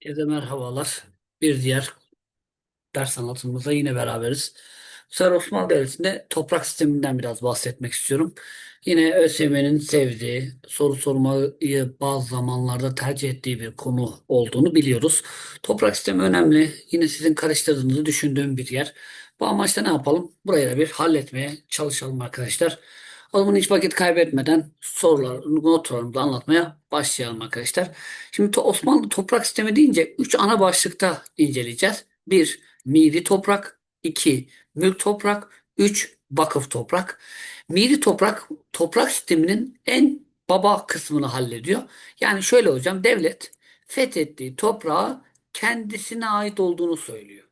Herkese merhabalar. Bir diğer ders anlatımımızda yine beraberiz. Bu sefer Osmanlı Devleti'nde toprak sisteminden biraz bahsetmek istiyorum. Yine ÖSYM'nin sevdiği, soru sormayı bazı zamanlarda tercih ettiği bir konu olduğunu biliyoruz. Toprak sistemi önemli. Yine sizin karıştırdığınızı düşündüğüm bir yer. Bu amaçla ne yapalım? Burayı da bir halletmeye çalışalım arkadaşlar. O hiç vakit kaybetmeden sorular, notlarımızı anlatmaya başlayalım arkadaşlar. Şimdi Osmanlı toprak sistemi deyince 3 ana başlıkta inceleyeceğiz. Bir Miri toprak, 2 mülk toprak, 3 vakıf toprak. Miri toprak toprak sisteminin en baba kısmını hallediyor. Yani şöyle hocam devlet fethettiği toprağı kendisine ait olduğunu söylüyor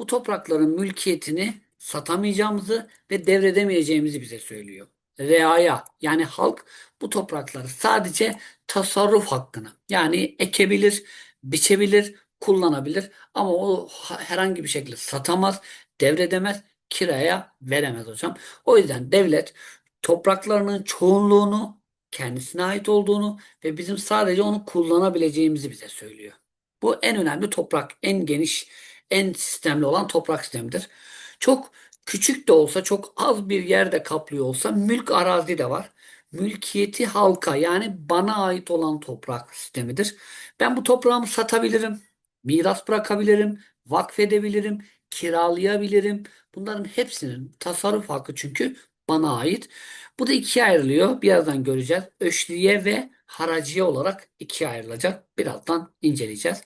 bu toprakların mülkiyetini satamayacağımızı ve devredemeyeceğimizi bize söylüyor. Reaya yani halk bu toprakları sadece tasarruf hakkını yani ekebilir, biçebilir, kullanabilir ama o herhangi bir şekilde satamaz, devredemez, kiraya veremez hocam. O yüzden devlet topraklarının çoğunluğunu kendisine ait olduğunu ve bizim sadece onu kullanabileceğimizi bize söylüyor. Bu en önemli toprak, en geniş en sistemli olan toprak sistemidir. Çok küçük de olsa, çok az bir yerde kaplıyor olsa mülk arazi de var. Mülkiyeti halka yani bana ait olan toprak sistemidir. Ben bu toprağımı satabilirim, miras bırakabilirim, vakfedebilirim, kiralayabilirim. Bunların hepsinin tasarruf hakkı çünkü bana ait. Bu da ikiye ayrılıyor. Birazdan göreceğiz. Öşliye ve haraciye olarak ikiye ayrılacak. Birazdan inceleyeceğiz.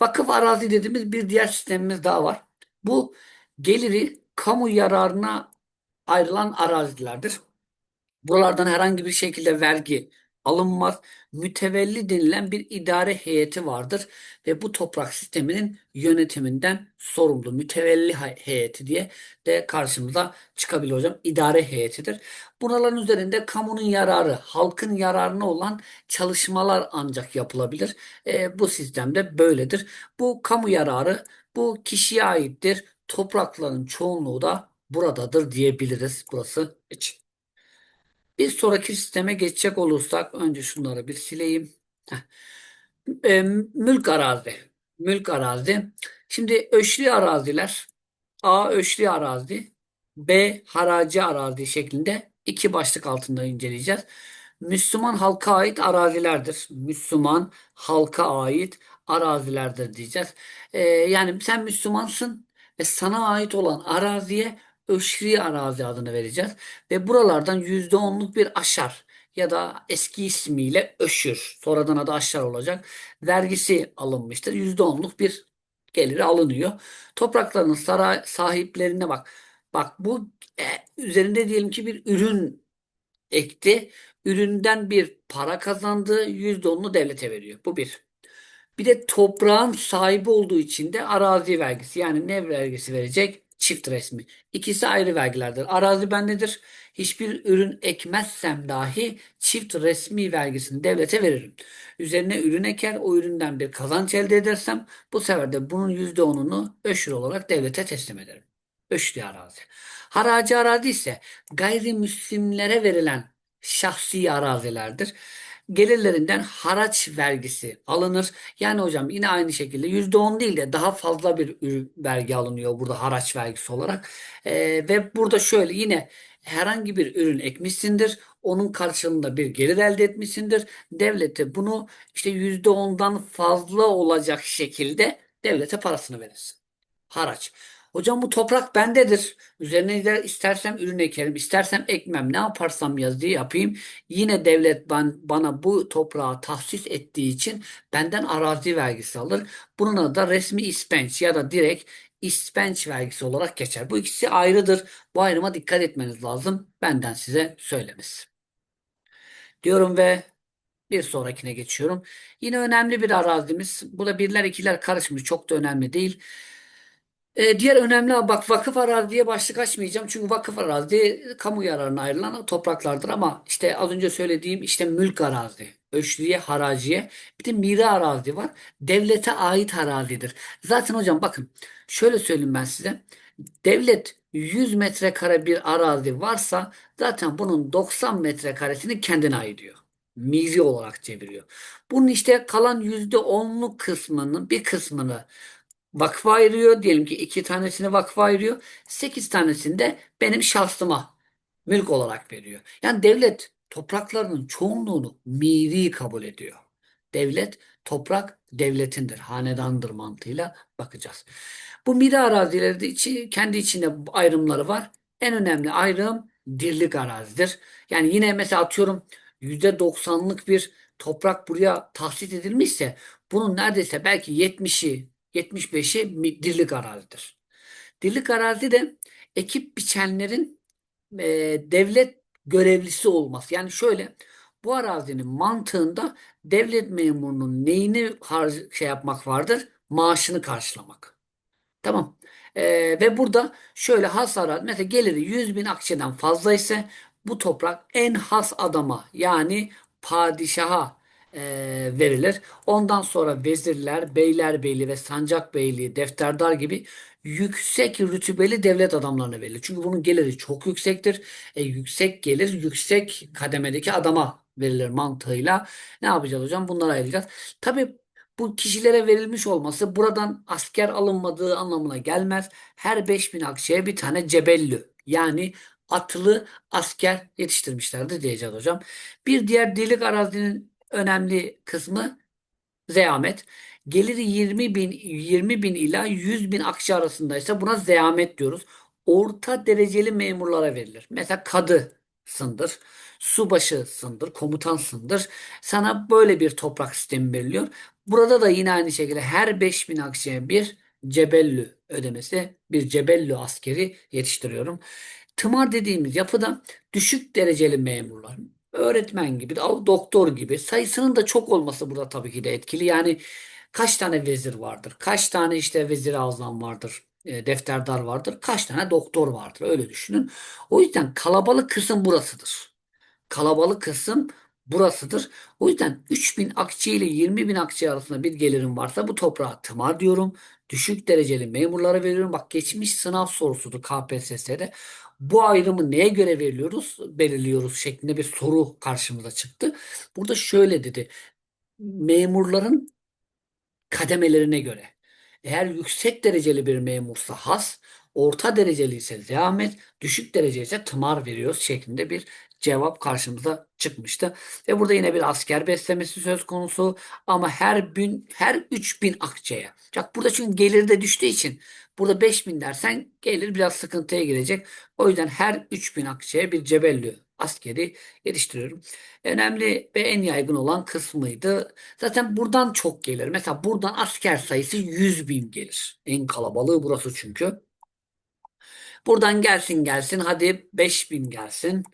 Vakıf arazi dediğimiz bir diğer sistemimiz daha var. Bu geliri kamu yararına ayrılan arazilerdir. Buralardan herhangi bir şekilde vergi alınmaz. Mütevelli denilen bir idare heyeti vardır ve bu toprak sisteminin yönetiminden sorumlu. Mütevelli heyeti diye de karşımıza çıkabilir hocam. İdare heyetidir. Buraların üzerinde kamunun yararı, halkın yararına olan çalışmalar ancak yapılabilir. E, bu sistemde böyledir. Bu kamu yararı bu kişiye aittir. Toprakların çoğunluğu da buradadır diyebiliriz burası için. Bir sonraki sisteme geçecek olursak önce şunları bir sileyim. E, mülk arazi. Mülk arazi. Şimdi ölçlü araziler A ölçlü arazi B haraci arazi şeklinde iki başlık altında inceleyeceğiz. Müslüman halka ait arazilerdir. Müslüman halka ait arazilerdir diyeceğiz. E, yani sen Müslümansın ve sana ait olan araziye Öşri arazi adını vereceğiz. Ve buralardan %10'luk bir aşar ya da eski ismiyle öşür. Sonradan adı aşar olacak. Vergisi alınmıştır. %10'luk bir geliri alınıyor. Topraklarının saray sahiplerine bak. Bak bu e, üzerinde diyelim ki bir ürün ekti. Üründen bir para kazandı. %10'unu devlete veriyor. Bu bir. Bir de toprağın sahibi olduğu için de arazi vergisi yani ne vergisi verecek? Çift resmi. İkisi ayrı vergilerdir. Arazi bendedir. Hiçbir ürün ekmezsem dahi çift resmi vergisini devlete veririm. Üzerine ürün eker, o üründen bir kazanç elde edersem bu sefer de bunun %10'unu öşür olarak devlete teslim ederim. Öşrü arazi. Haraci arazi ise gayrimüslimlere verilen şahsi arazilerdir gelirlerinden haraç vergisi alınır. Yani hocam yine aynı şekilde %10 değil de daha fazla bir vergi alınıyor burada haraç vergisi olarak. Ee, ve burada şöyle yine herhangi bir ürün ekmişsindir. Onun karşılığında bir gelir elde etmişsindir. Devlete bunu işte %10'dan fazla olacak şekilde devlete parasını verirsin. Haraç. Hocam bu toprak bendedir. Üzerine de istersem ürün ekerim, istersem ekmem. Ne yaparsam yazıyı yapayım. Yine devlet ben, bana bu toprağı tahsis ettiği için benden arazi vergisi alır. Bunun da resmi ispenç ya da direkt ispenç vergisi olarak geçer. Bu ikisi ayrıdır. Bu ayrıma dikkat etmeniz lazım. Benden size söylemesi. Diyorum ve bir sonrakine geçiyorum. Yine önemli bir arazimiz. Bu da birler ikiler karışmış. Çok da önemli değil. E, diğer önemli bak vakıf araziye başlık açmayacağım. Çünkü vakıf arazi kamu yararına ayrılan topraklardır ama işte az önce söylediğim işte mülk arazi, öşriye, haraciye bir de mira arazi var. Devlete ait arazidir. Zaten hocam bakın şöyle söyleyeyim ben size. Devlet 100 metrekare bir arazi varsa zaten bunun 90 metrekaresini kendine ayırıyor. Miri olarak çeviriyor. Bunun işte kalan yüzde onluk kısmının bir kısmını vakfa ayırıyor. Diyelim ki iki tanesini vakfa ayırıyor. Sekiz tanesini de benim şahsıma mülk olarak veriyor. Yani devlet topraklarının çoğunluğunu miri kabul ediyor. Devlet, toprak devletindir, hanedandır mantığıyla bakacağız. Bu miri arazileri içi, kendi içinde ayrımları var. En önemli ayrım dirlik arazidir. Yani yine mesela atıyorum %90'lık bir toprak buraya tahsis edilmişse bunun neredeyse belki 70'i 75'i mi- dirlik arazidir. Dirlik arazi de ekip biçenlerin e, devlet görevlisi olması. Yani şöyle bu arazinin mantığında devlet memurunun neyini şey yapmak vardır? Maaşını karşılamak. Tamam. Ee, ve burada şöyle has arazi mesela geliri 100 bin akçeden fazla ise bu toprak en has adama yani padişaha e, verilir. Ondan sonra vezirler, beylerbeyliği ve sancakbeyliği, defterdar gibi yüksek rütbeli devlet adamlarına verilir. Çünkü bunun geliri çok yüksektir. E, yüksek gelir yüksek kademedeki adama verilir mantığıyla. Ne yapacağız hocam? Bunları ayıracağız. Tabii bu kişilere verilmiş olması buradan asker alınmadığı anlamına gelmez. Her 5000 akçeye bir tane cebellü yani atlı asker yetiştirmişlerdi diyeceğiz hocam. Bir diğer dirlik arazinin önemli kısmı Zeyamet. Geliri 20 bin, 20 bin ila 100 bin akçe arasındaysa buna zeyamet diyoruz. Orta dereceli memurlara verilir. Mesela kadısındır, subaşısındır, komutansındır. Sana böyle bir toprak sistemi veriliyor. Burada da yine aynı şekilde her 5000 akçeye bir cebellü ödemesi, bir cebellü askeri yetiştiriyorum. Tımar dediğimiz yapıda düşük dereceli memurlar, öğretmen gibi, doktor gibi sayısının da çok olması burada tabii ki de etkili. Yani kaç tane vezir vardır? Kaç tane işte vezir azam vardır? e, defterdar vardır. Kaç tane doktor vardır? Öyle düşünün. O yüzden kalabalık kısım burasıdır. Kalabalık kısım burasıdır. O yüzden 3000 akçe ile 20 bin akçe arasında bir gelirim varsa bu toprağa tımar diyorum. Düşük dereceli memurlara veriyorum. Bak geçmiş sınav sorusudur KPSS'de. Bu ayrımı neye göre veriliyoruz, belirliyoruz şeklinde bir soru karşımıza çıktı. Burada şöyle dedi. Memurların kademelerine göre. Eğer yüksek dereceli bir memursa has, orta dereceli ise zahmet, düşük derece ise tımar veriyoruz şeklinde bir cevap karşımıza çıkmıştı. Ve burada yine bir asker beslemesi söz konusu ama her bin her 3000 akçeye. Bak burada çünkü gelir de düştüğü için burada 5000 dersen gelir biraz sıkıntıya girecek. O yüzden her 3000 akçeye bir cebellü askeri yetiştiriyorum. Önemli ve en yaygın olan kısmıydı. Zaten buradan çok gelir. Mesela buradan asker sayısı 100 bin gelir. En kalabalığı burası çünkü. Buradan gelsin gelsin hadi 5 bin gelsin.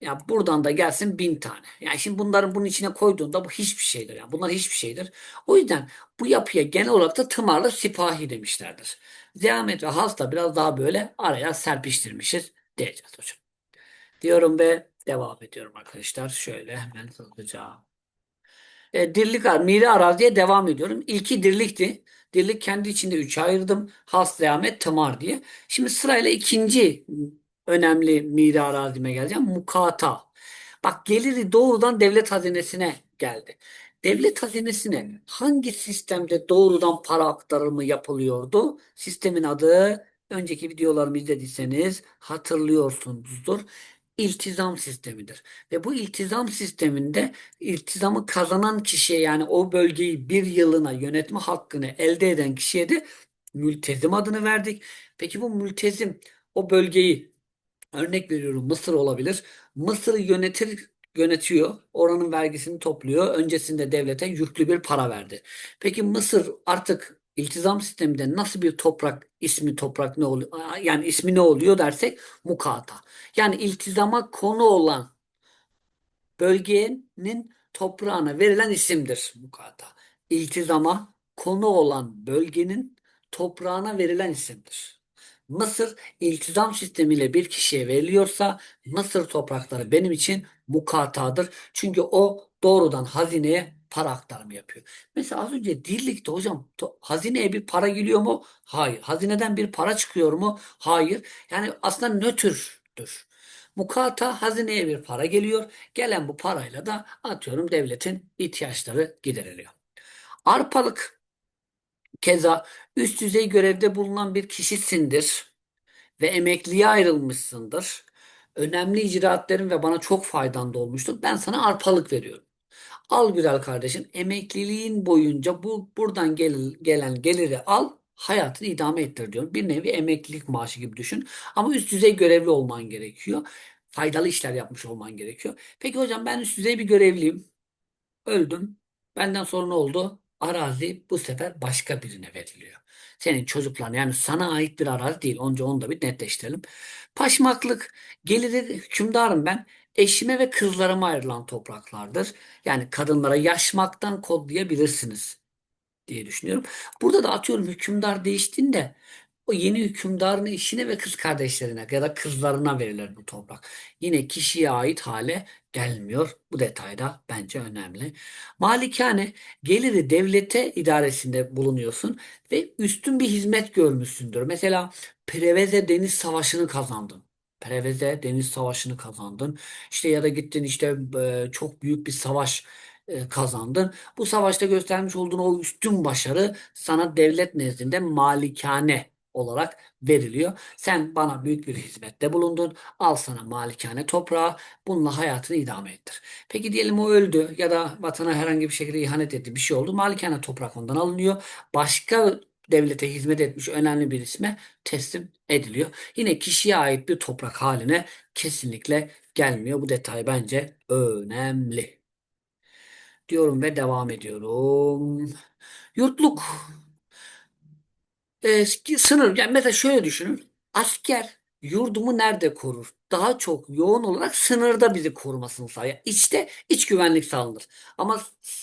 Ya buradan da gelsin bin tane. Yani şimdi bunların bunun içine koyduğunda bu hiçbir şeydir. Yani bunlar hiçbir şeydir. O yüzden bu yapıya genel olarak da tımarlı sipahi demişlerdir. Zahmet ve has da biraz daha böyle araya serpiştirmişiz diyeceğiz hocam. Diyorum ve devam ediyorum arkadaşlar. Şöyle hemen hızlıca. E, dirlik, miri araziye devam ediyorum. İlki dirlikti. Dirlik kendi içinde üçe ayırdım. Has, zahmet, tımar diye. Şimdi sırayla ikinci önemli miri arazime geleceğim. Mukata. Bak geliri doğrudan devlet hazinesine geldi. Devlet hazinesine hangi sistemde doğrudan para aktarımı yapılıyordu? Sistemin adı önceki videolarımı izlediyseniz hatırlıyorsunuzdur. İltizam sistemidir. Ve bu iltizam sisteminde iltizamı kazanan kişiye yani o bölgeyi bir yılına yönetme hakkını elde eden kişiye de mültezim adını verdik. Peki bu mültezim o bölgeyi Örnek veriyorum Mısır olabilir. Mısır'ı yönetir yönetiyor. Oranın vergisini topluyor. Öncesinde devlete yüklü bir para verdi. Peki Mısır artık iltizam sisteminde nasıl bir toprak ismi toprak ne oluyor? Yani ismi ne oluyor dersek mukata. Yani iltizama konu olan bölgenin toprağına verilen isimdir mukata. İltizama konu olan bölgenin toprağına verilen isimdir. Mısır iltizam sistemiyle bir kişiye veriliyorsa Mısır toprakları benim için mukatadır. Çünkü o doğrudan hazineye para aktarımı yapıyor. Mesela az önce Dirlik'te hocam hazineye bir para geliyor mu? Hayır. Hazineden bir para çıkıyor mu? Hayır. Yani aslında nötrdür. Mukata hazineye bir para geliyor. Gelen bu parayla da atıyorum devletin ihtiyaçları gideriliyor. Arpalık keza üst düzey görevde bulunan bir kişisindir ve emekliye ayrılmışsındır. Önemli icraatlerin ve bana çok faydan da olmuştur. Ben sana arpalık veriyorum. Al güzel kardeşim emekliliğin boyunca bu buradan gel- gelen geliri al hayatını idame ettir diyorum. Bir nevi emeklilik maaşı gibi düşün. Ama üst düzey görevli olman gerekiyor. Faydalı işler yapmış olman gerekiyor. Peki hocam ben üst düzey bir görevliyim. Öldüm. Benden sonra ne oldu? Arazi bu sefer başka birine veriliyor. Senin çocukların yani sana ait bir arazi değil. Onca onu da bir netleştirelim. Paşmaklık geliri hükümdarım ben. Eşime ve kızlarıma ayrılan topraklardır. Yani kadınlara yaşmaktan kodlayabilirsiniz diye düşünüyorum. Burada da atıyorum hükümdar değiştiğinde o yeni hükümdarın eşine ve kız kardeşlerine ya da kızlarına verilir bu toprak. Yine kişiye ait hale gelmiyor. Bu detay da bence önemli. Malikane geliri devlete idaresinde bulunuyorsun ve üstün bir hizmet görmüşsündür. Mesela Preveze Deniz Savaşı'nı kazandın. Preveze Deniz Savaşı'nı kazandın. İşte ya da gittin işte e, çok büyük bir savaş e, kazandın. Bu savaşta göstermiş olduğun o üstün başarı sana devlet nezdinde malikane olarak veriliyor. Sen bana büyük bir hizmette bulundun. Al sana malikane toprağı. Bununla hayatını idame ettir. Peki diyelim o öldü ya da vatana herhangi bir şekilde ihanet etti. Bir şey oldu. Malikane toprak ondan alınıyor. Başka devlete hizmet etmiş önemli bir isme teslim ediliyor. Yine kişiye ait bir toprak haline kesinlikle gelmiyor. Bu detay bence önemli diyorum ve devam ediyorum. Yurtluk e, sınır yani mesela şöyle düşünün. Asker yurdumu nerede korur? Daha çok yoğun olarak sınırda bizi korumasını sağlar. Yani İçte iç güvenlik sağlanır. Ama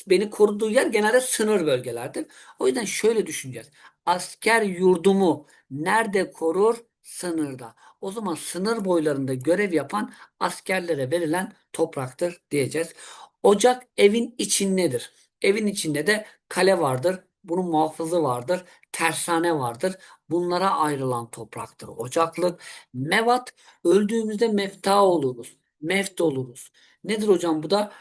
beni koruduğu yer genelde sınır bölgelerdir. O yüzden şöyle düşüneceğiz. Asker yurdumu nerede korur? Sınırda. O zaman sınır boylarında görev yapan askerlere verilen topraktır diyeceğiz. Ocak evin içindedir. Evin içinde de kale vardır. Bunun muhafızı vardır tersane vardır. Bunlara ayrılan topraktır ocaklık. Mevat öldüğümüzde mefta oluruz. Meft oluruz. Nedir hocam bu da?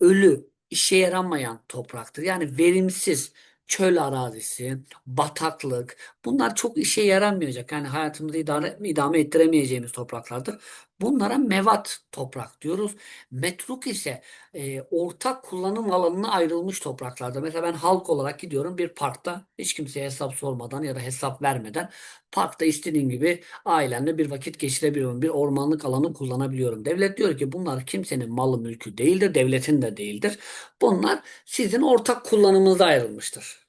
Ölü, işe yaramayan topraktır. Yani verimsiz çöl arazisi, bataklık bunlar çok işe yaramayacak. Yani hayatımızı idare, idame ettiremeyeceğimiz topraklardır. Bunlara mevat toprak diyoruz. Metruk ise e, ortak kullanım alanına ayrılmış topraklarda. Mesela ben halk olarak gidiyorum bir parkta hiç kimseye hesap sormadan ya da hesap vermeden parkta istediğim gibi ailemle bir vakit geçirebiliyorum. Bir ormanlık alanı kullanabiliyorum. Devlet diyor ki bunlar kimsenin malı mülkü değildir, devletin de değildir. Bunlar sizin ortak kullanımınıza ayrılmıştır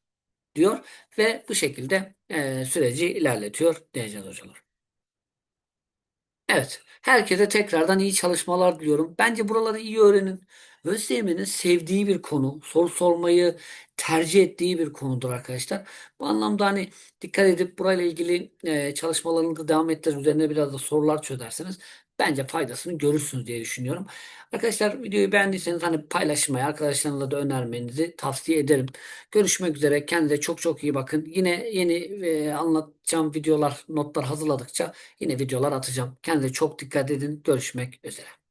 diyor ve bu şekilde e, süreci ilerletiyor diyeceğiz hocalar. Evet. Herkese tekrardan iyi çalışmalar diliyorum. Bence buraları iyi öğrenin. ÖSYM'nin sevdiği bir konu, soru sormayı tercih ettiği bir konudur arkadaşlar. Bu anlamda hani dikkat edip burayla ilgili e, çalışmalarınızı devam ettirir. Üzerine biraz da sorular çözerseniz bence faydasını görürsünüz diye düşünüyorum. Arkadaşlar videoyu beğendiyseniz hani paylaşmayı, arkadaşlarınızla da önermenizi tavsiye ederim. Görüşmek üzere. Kendinize çok çok iyi bakın. Yine yeni e, anlatacağım videolar, notlar hazırladıkça Yine videolar atacağım. Kendinize çok dikkat edin. Görüşmek üzere.